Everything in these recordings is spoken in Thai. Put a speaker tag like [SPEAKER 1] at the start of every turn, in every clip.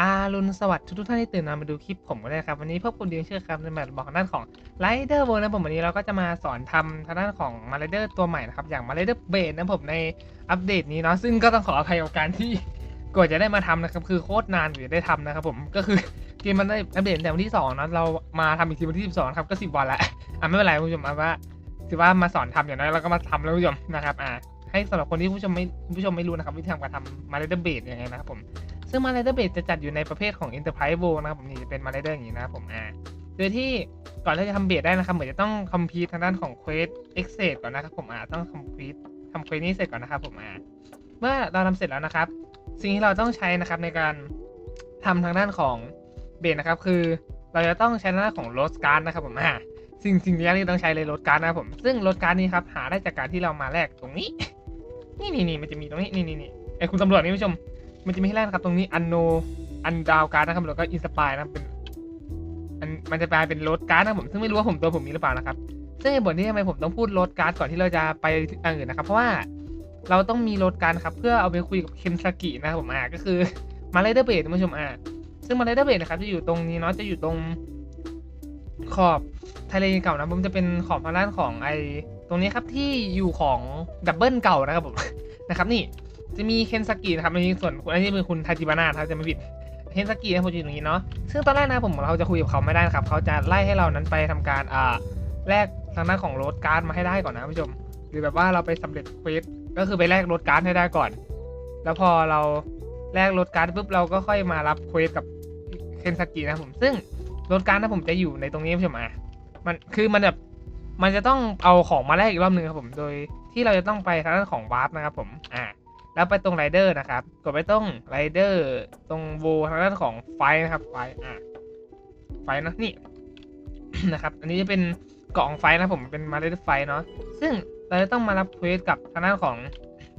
[SPEAKER 1] อารุณสวัสดิ์ทุกท่านที่ตื่นนอนมาดูคลิปผมกันเลยครับ วันนี้พวกคุณดีเชื่อครับในแบบบอกด้านของไรเดอร์โบนะผมวันนี้เราก็จะมาสอนทำทางด้านของมาไรเดอร์ตัวใหม่นะครับ อย่างมาไรเดอร์เบดนะผมในอัปเดตนี้เนาะซึ่งก็ต้องขออภัยกับการที่กว่าจะได้มาทำนะครับ คือโคตรนานกว่าจะได้ทำนะครับผมก็คือเกมมันได้อัปเดตแต่วันที่2เนอะเรามาทำอีกทีวันที่ 12ครับก็ 10 วันละอะไม่เป็นไรคุณผู้ชมเอาว่าถือว่ามาสอนทำอย่างน้อยเราก็มาทำแล้วคุณผู้ชมนะครับอ่าให้สำหรับคนที่ผู้ชมไม่ผู้ชมไม่รู้นะครับวิธีทำการทำมาไรเดอร์เบดยังไงนะครับผม ซึ่งมา r เดอร์เบสจะจัดอยู่ในประเภทของ Enterprise w o นะครับผมนี่จะเป็นมา r เดอร์อย่างนี้นะครับผมอ่าโดยที่ก่อนที่จะทำเบสได้นะครับ เหมือนจะต้องคอมพิวทางด้านของ Quest e x c e s ก่อนนะครับผมอ่าต้องคอมพิวทำ Quest นี้เสร็จก่อนนะครับผมอ่าเมื่อเราทำเสร็จแล้วนะครับ สิ่งที่เราต้องใช้นะครับในการทำทางด้านของเบสนะครับ คือเราจะต้องใช้ทางด้านของโรสการ์ดนะครับผมอ่าสิ่งสิ่งแรกที่ต้องใช้เลยโรสการ์ดนะครับผม ซึ่งโรสการ์ดนี้ครับหาได้จากการที่เรามาแลกตรงนี้ นี่นี่นี่มันจะมีตรงนี้นี่นี่นี่ไอ้คุณตำรวจนี่ผู้ชม มันจะมีให้แรกนะครับตรงนี้อันโนอันดาวการ์ดนะครับแล้วก็อินสปายนะครับเป็นมันมันจะกลายเป็นโรดการ์ดนะผมซึ่งไม่รู้ว่าผมตัวผมมีหรือเปล่านะครับ ซึ่งเหตุผลที่ทำไมผมต้องพูดโรดการ์ดก่อนที่เราจะไปอื่นนะครับ เพราะว่าเราต้องมีโรดการ์ดครับ เพื่อเอาไปคุยกับเคนซากินะครับผมอ่าก็คือมาเลเดอร์เบดท่านผู้ชมอ่าซึ่งมาเลเดอร์เบดนะครับจะอยู่ตรงนี้เนาะจะอยู่ตรงขอบทะเลเก่านะผมจะเป็นขอบทางด้านของไอตรงนี้ครับที่อยู่ของดับเบิลเก่านะครับผมนะครับนี่ จะมีเคนสกินะครับในส่วนอันนี้เป็นคุณทาจิบานะครับจะไม่ผิดเคนสกินะผมอยู่ตรงนี้เนาะซึ่งตอนแรกนะผมเราจะคุยกับเขาไม่ได้นะครับเขาจะไล่ให้เรานั้นไปทำการอ่าแลกทางด้านของโรดการ์ดมาให้ได้ก่อนนะผู้ชมหรือแบบว่าเราไปสำเร็จเควสก็คือไปแลกโรดการ์ดให้ได้ก่อน แล้วพอเราแลกโรดการ์ดปุ๊บเราก็ค่อยมารับเควสกับเคนสกินะผมซึ่งโรดการ์ดนะผมจะอยู่ในตรงนี้ผู้ชมอะมันคือมันแบบมันจะต้องเอาของมาแลกอีกรอบหนึ่งครับผม โดยที่เราจะต้องไปทางด้านของวาร์ปนะครับผม อ่า แล้วไปตรงไรเดอร์นะครับ กดไปตรงไรเดอร์ตรงโบทางด้านของไฟนะครับ ไฟอะไฟนะนี่นะครับ อันนี้จะเป็นกาะของไฟนะผมเป็นมาเลเดอร์ไฟเนาะซึ่งเราจะต้องมารับเควสกับทางด้านของ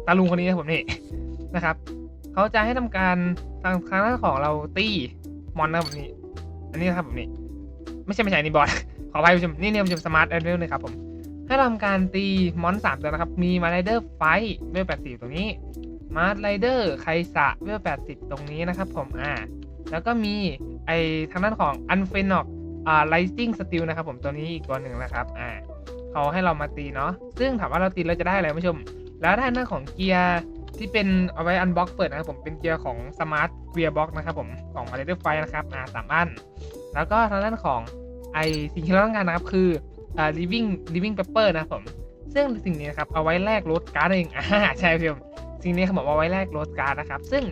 [SPEAKER 1] ตาลุงคนนี้นะผมนี่นะครับเขาจะให้ทำการทางทางด้านของเราตีมอนนะครับผมนี่อันนี้นะครับผมนี่ไม่ใช่ไม่ใช่นี่บอสขออภัยผู้ชมนี่เนี่ยผู้ชมสมาร์ทแอนเดอร์เลยครับผม ให้ทำการตีมอนสามตัวนะครับ มีมาไรเดอร์ไฟเวลแปดสิบตรงนี้มาร์ไรเดอร์ไคสะเวลแปดสิบตรงนี้นะครับผมอ่าแล้วก็มีไอทางด้านของอันเฟนอกอ่าไลซิ่งสติลนะครับผมตัวนี้อีกตัวหนึ่งนะครับอ่าเขาให้เรามาตีเนาะซึ่งถามว่าเราตีเราจะได้อะไรผู้ชม แล้วด้านหน้าของเกียร์ที่เป็นเอาไว้อันบ็อกเปิดนะครับผมเป็นเกียร์ของสมาร์ทเกียร์บ็อกนะครับผมของมาไรเดอร์ไฟนะครับอ่าสามอัน แล้วก็ทางด้านของไอสิ่งที่เราต้องการนะครับคือ อ่า living living paper นะผม ซึ่งสิ่งนี้นะครับเอาไว้แลกรถการ์ดเองอ่าใช่พี่ผมสิ่งนี้เขาบอกว่าไว้แลกรถการ์ดนะครับ ซึ่ง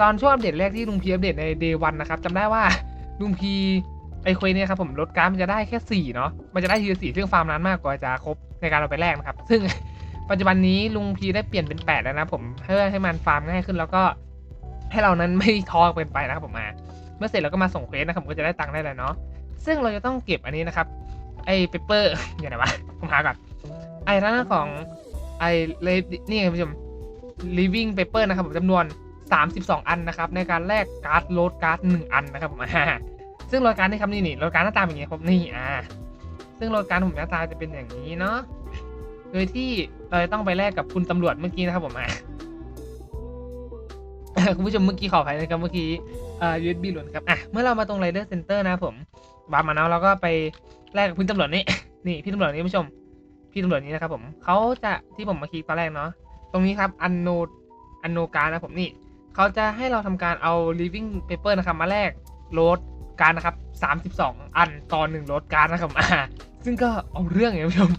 [SPEAKER 1] ตอนช่วงอัปเดตแรกที่ลุงพีอัปเดตใน day 1นะครับจำได้ว่าลุงพีไอเควสเนี่ยครับผมรถการ์ดมันจะได้แค่4เนาะมันจะได้ทีละสี่ซึ่งฟาร์มนานมากกว่าจะครบในการเอาไปแลกนะครับ ซึ่งปัจจุบันนี้ลุงพีได้เปลี่ยนเป็น 8 แล้วนะผมเพื่อให้มันฟาร์มง่ายขึ้นแล้วก็ ให้เรานั้นไม่ท้อเกินไปนะครับผมมาเมื่อเสร็จเราก็มาส่งเควสนะครับผมก็จะได้ตังค์ได้เลยเนาะซึ่งเราจะต้องเก็บอันนี้นะครับ ไอ้เปเปอร์อย่างไรวะผมหาก่อนไอ้ทางด้านของไอ้เลยนี่คุณผู้ชม living paper นะครับผมจำนวน 32 อันนะครับ ในการแลกการ์ดโหลดการ์ด1อันนะครับผมอ่าซึ่งโหลดการ์ดนี่ครับนี่นี่โลดการ์ดหน้าตาเป็นอย่างนี้ครับนี่อ่าซึ่งโหลดการ์ดผมหน้าตาจะเป็นอย่างนี้เนาะโดยที่เราจะต้องไปแลกกับคุณตำรวจเมื่อกี้นะครับผมอ่าคุณผู้ชมเมื่อกี้ขออภัยนะครับเมื่อกี้เอ่อ USB หล่นครับอะเมื่อเรามาตรง Rider Center นะครับผมวาร์มาแล้วเราก็ไป แลกกับคุณตำรวจนี่นี่พี่ตำรวจนี่ผู้ชม พี่ตำรวจนี้นะครับ ผมเขาจะที่ผมมาคลิกตอนแรกเนาะตรงนี้ครับอันโนอันโนการนะผมนี่เขาจะให้เราทำการเอา living paper นะครับ มาแลกโหลดการนะครับ 32 อันต่อหนึ่งโหลดการนะครับอ่าซึ่งก็เอาเรื่องอย่างผู้ชม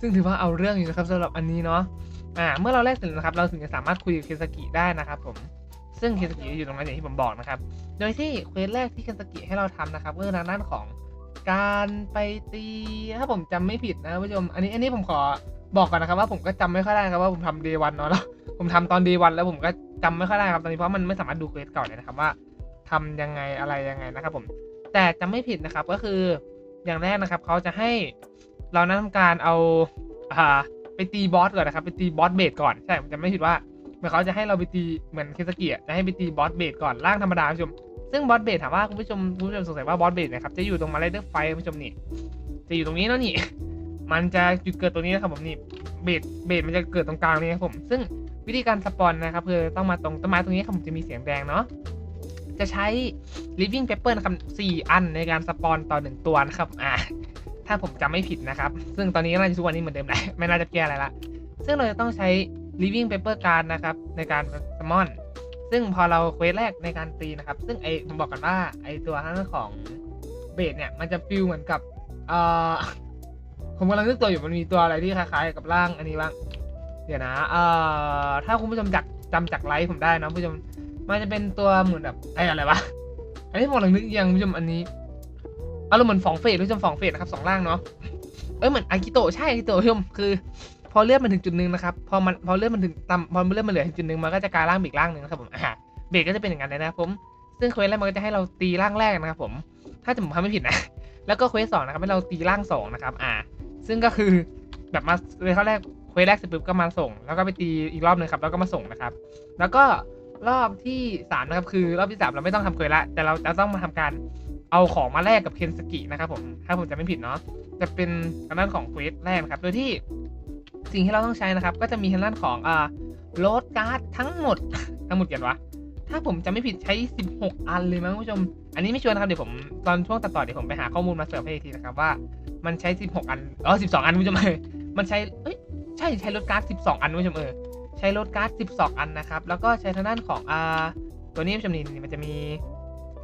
[SPEAKER 1] ซึ่งถือว่าเอาเรื่องอยู่นะครับสำหรับอันนี้เนาะอ่าเมื่อเราแลกเสร็จนะครับ เราถึงจะสามารถคุยกับเคสกิได้นะครับ ผมซึ่งเคสกิอยู่ตรงนั้นอย่างที่ผมบอกนะครับ โดยที่เควสแรกที่เคสกิให้เราทำนะครับก็คือทางด้านของ การไปตี ถ้าผมจำไม่ผิดนะผู้ชม อันนี้อันนี้ผมขอบอกก่อนนะครับว่าผมก็จำไม่ค่อยได้ครับว่าผมทำเดวันเนาะแล้วผมทำตอนเดวันแล้วผมก็จำไม่ค่อยได้ครับตอนนี้เพราะมันไม่สามารถดูเควสเก่าเลยนะครับว่าทำยังไงอะไรยังไงนะครับ ผม แต่จำไม่ผิดนะครับก็คืออย่างแรกนะครับเขาจะให้เรานั้นทำการเอาอ่าไปตีบอสก่อนนะครับไปตีบอสเบสก่อนใช่ผมจำไม่ผิดว่าเหมือนเขาจะให้เราไปตีเหมือนเคสเกิอะจะให้ไปตีบอสเบสก่อนร่างธรรมดาผู้ชม ซึ่งบอสเบสถามว่าคุณผู้ชมคุณผู้ชมสงสัยว่าบอสเบสนะครับจะอยู่ตรงมาเลเดอร์ไฟคุณผู้ชมนี่จะอยู่ตรงนี้แล้วนี่ มันจะจุดเกิดตรงนี้นะครับผมนี่เบสเบสมันจะเกิดตรงกลางนี้ครับผมซึ่งวิธีการสปอนนะครับคือต้องมาตรงต้นไม้ตรงนี้ครับผมจะมีเสียงแดงเนาะจะใช้ living pepper นะครับสี่อันในการสปอนต่อหนึ่งตัวนะครับอ่าถ้าผมจำไม่ผิดนะครับ ซึ่งตอนนี้น่าจะทุกวันนี้เหมือนเดิมแหละไม่น่าจะแก้อะไรละซึ่งเราจะต้องใช้ living pepper card นะครับในการสมอน ซึ่งพอเราเควสแรกในการตีนะครับ ซึ่งไอผมบอกกันว่าไอตัวทั้งของเบสเนี่ย มันจะฟิลเหมือนกับเอ่อผมกำลังนึกตัวอยู่มันมีตัวอะไรที่คล้ายๆกับร่างอันนี้บ้างเดี๋ยวนะเอ่อถ้าคุณผู้ชมจักจำจากไลฟ์ผมได้นะผู้ชมมันจะเป็นตัวเหมือนแบบไออะไรวะอันนี้ผมกำลังนึกยังผู้ชมอันนี้อารมณ์เหมือนฟองเฟสผู้ชมฟองเฟสนะครับสองร่างเนาะเอ้ยเหมือนอากิโตใช่อากิโตผู้ชมคือ พอเลือดมันถึงจุดหนึ่งนะครับ พอมันพอเลือดมันถึงต่ำพอเลือดมันเหลือถึงจุดหนึ่งมันก็จะกลายร่างไปอีกร่างหนึ่งนะครับผมอ่าเบรกก็จะเป็นอย่างนั้นเลยนะครับผม ซึ่งเควสแรกมันก็จะให้เราตีร่างแรกนะครับผม ถ้าจะผมทำไม่ผิดนะ แล้วก็เควสสองนะครับให้เราตีร่างสองนะครับ อ่า ซึ่งก็คือแบบมาเควสแรกเควสแรกเสร็จปุ๊บก็มาส่ง แล้วก็ไปตีอีกรอบหนึ่งครับแล้วก็มาส่งนะครับ แล้วก็รอบที่สามนะครับคือรอบที่สามเราไม่ต้องทำเควสละแต่เราจะต้องมาทำการเอาของมาแลกกับเคนสกินะครับผมถ้าผมจะไม่ผิดเนาะจะเป็นทางด้านของเควสแรกครับโดยที่ สิ่งที่เราต้องใช้นะครับ ก็จะมีทางด้านของอ่าโรดการ์ดทั้งหมด ทั้งหมดเกี่อันวะถ้าผมจะไม่ผิดใช้ 16 อันเลยมั้งคุณผู้ชม อันนี้ไม่ชัวร์นะครับเดี๋ยวผมตอนช่วงตัดต่อเดี๋ยวผมไปหาข้อมูลมาเสิริมให้อีกทีนะครับว่ามันใช้ 16 อันอ๋อ12 อันคุณผู้ชมมันใช้เอ้ยใช่ใช้โรดการ์ด12 อันคุณผู้ชมเออใช้โรดการ์ด12 อันนะครับแล้วก็ใช้ทางด้านของอ่าตัวนี้ผู้ชมนี่นี่มันจะมี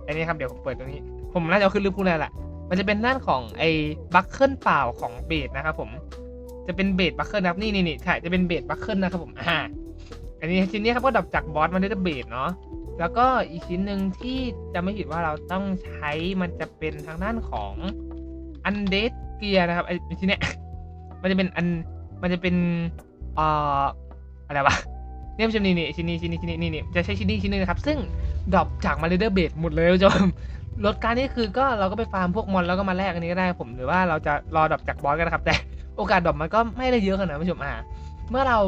[SPEAKER 1] อันนี้ครับเดี๋ยวผมเปิดตัวนี้ ผมน่าจะเอาขึ้นรูปพูดเลยแหละมันจะเป็นด้านของไอ้บัคเกิลเปล่าของเบสนะครับผม จะเป็นเบสบัคเกิลนะครับนี่นี่นี่ใช่จะเป็นเบสบัคเกิลนะครับผมอ่าอันนี้ชิ้นนี้ครับก็ดับจากบอสมาด้วยเบสเนาะแล้วก็อีกชิ้นหนึ่งที่จะไม่ผิดว่าเราต้องใช้มันจะเป็นทางด้านของอันเด d เกียนะครับไอ้ชิ้นเนี้ยมันจะเป็นอันมันจะเป็นเอ่ออะไรวะเนี่ยผู้ชมนี่นี่ชิ้นนี้ชิ้นนี้ชิ้นนี้นี่นี่จะใช้ชิ้นนี้ชิ้นนึงนะครับ ซึ่งดรอปจากมาเรเดอร์เบสหมดเลยผู้ชมลดการนี่คือก็เราก็ไปฟาร์มพวกมอนแล้วก็มาแลกอันนี้ก็ได้ผมหรือว่าเราจะรอดรอปจากบอสกันนะครับแต่ โอกาสดรอปมันก็ไม่ได้เยอะขนาดนั้นผู้ชมอ่าเมื่อเรา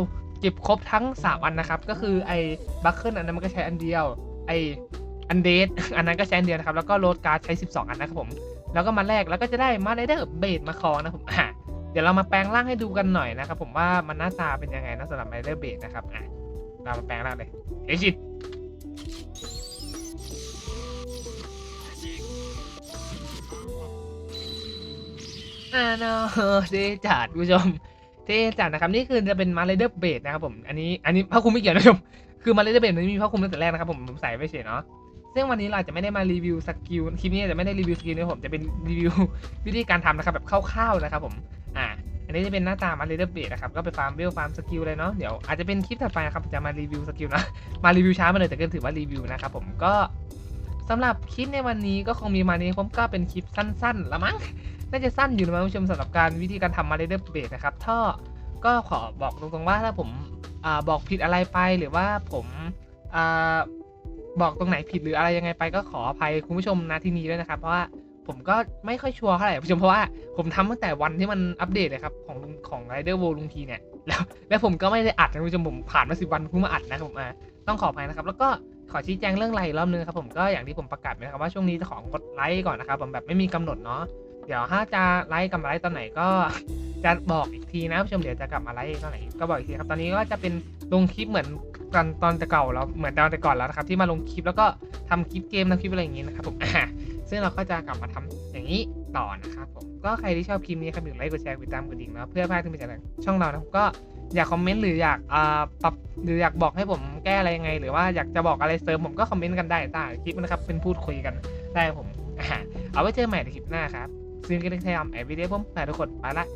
[SPEAKER 1] เก็บครบทั้ง 3 อันนะครับ ก็คือไอ้บัคเกิลอันนั้นมันก็ใช้อันเดียว ไออันเดทอันนั้นก็ใช้อันเดียวนะครับ แล้วก็โรดการ์ดใช้ 12 อันนะครับผม แล้วก็มาแลกแล้วก็จะได้มาไรเดอร์เบดมาคอนะผมอะเดี๋ยวเรามาแปลงร่างให้ดูกันหน่อยนะครับผมว่ามันหน้าตาเป็นยังไงนะสำหรับไรเดอร์เบดนะครับอะเรามาแปลงร่างเลยเฮ้ยชิด อ่าเนาะเดจัดคุณผู้ชมเดจัดนะครับนี่คือจะเป็นมาไรเดอร์เบดนะครับผมอันนี้อันนี้พระคุมไม่เกี่ยวนะผู้ชมคือมาเลเดอร์เบนมันมีผ้าคลุมตั้งแต่แรกนะครับผมผมใส่ไว้เฉยเนาะซึ่งวันนี้เราจะไม่ได้มารีวิวสกิลคลิปนี้จะไม่ได้รีวิวสกิลนะผมจะเป็นรีวิววิธีการทำนะครับแบบคร่าวๆนะครับผมอ่าอันนี้จะเป็นหน้าตามาเลเดอร์เบนนะครับก็ไปฟาร์มเบลฟาร์มสกิลเลยเนาะเดี๋ยวอาจจะเป็นคลิปถัดไปนะครับจะมารีวิวสกิลนะมารีวิวช้ามาเลยแต่ก็ถือว่ารีวิวนะครับผมก็ สำหรับคลิปในวันนี้ก็คงมีมานี้ผมก็เป็นคลิปสั้นๆละมั้ง น่าจะสั้นอยู่นะมั้งผู้ชมสำหรับการวิธีการทำมาเลเดอร์เบนนะครับท่อก็ขอบอกตรงๆว่าถ้าผมอบอกผิดอะไรไปหรือว่าผมอบอกตรงไหนผิดหรืออะไรยังไงไปก็ขออภัยคุณผู้ชมนะที่นี้ด้วยนะครับ เพราะว่าผมก็ไม่ค่อยชัวร์เท่าไหร่คุณผู้ชมเพราะว่าผมทำตั้งแต่วันที่มันอัปเดตเลยครับของของไรเดอร์โวลุงทีเนี่ยแล้วแล้วผมก็ไม่ได้อัดนะคุณผู้ชมผมผ่านมาสิบวันเพิ่งมาอัดนะครับผมอ่าต้องขออภัยนะครับ แล้วก็ ขอชี้แจงเรื่องไลน์อีกรอบนึงครับผมก็อย่างที่ผมประกาศไปนะครับว่าช่วงนี้จะของกดไลค์ก่อนนะครับ ผมแบบไม่มีกำหนดเนาะเดี๋ยวถ้าจะไลค์กับไลค์ตอนไหนก็จะบอกอีกทีนะผู้ชมเดี๋ยวจะกลับมาไลฟ์ตอนไหนก็บอกอีกทีครับตอนนี้ก็จะเป็นลงคลิปเหมือนตอนตอนแต่เก่าแล้วเหมือนตอนแต่ก่อนแล้วนะครับที่มาลงคลิปแล้วก็ทำคลิปเกมทำคลิปอะไรอย่างงี้นะครับผมซึ่งเราก็จะกลับมาทำอย่างนี้ต่อนะครับผมก็ใครที่ชอบคลิปนี้ครับอย่าลืมไลค์กดแชร์กดติดตามกดดิ่งนะเพื่อพลาดที่ไม่จากช่องเรานะครับก็ อยากคอมเมนต์หรืออยากอ่าปรับหรืออยากบอกให้ผมแก้อะไรยังไง หรือว่าอยากจะบอกอะไรเสริมผมก็คอมเมนต์กันได้ใต้คลิปนะครับเป็นพูดคุยกันได้ผมเอาไว้เจอใหม่ในคลิปหน้าครับซึ่งก็ได้ใช้ทำไอวิดีโอผมแต่ทุกคนไปละ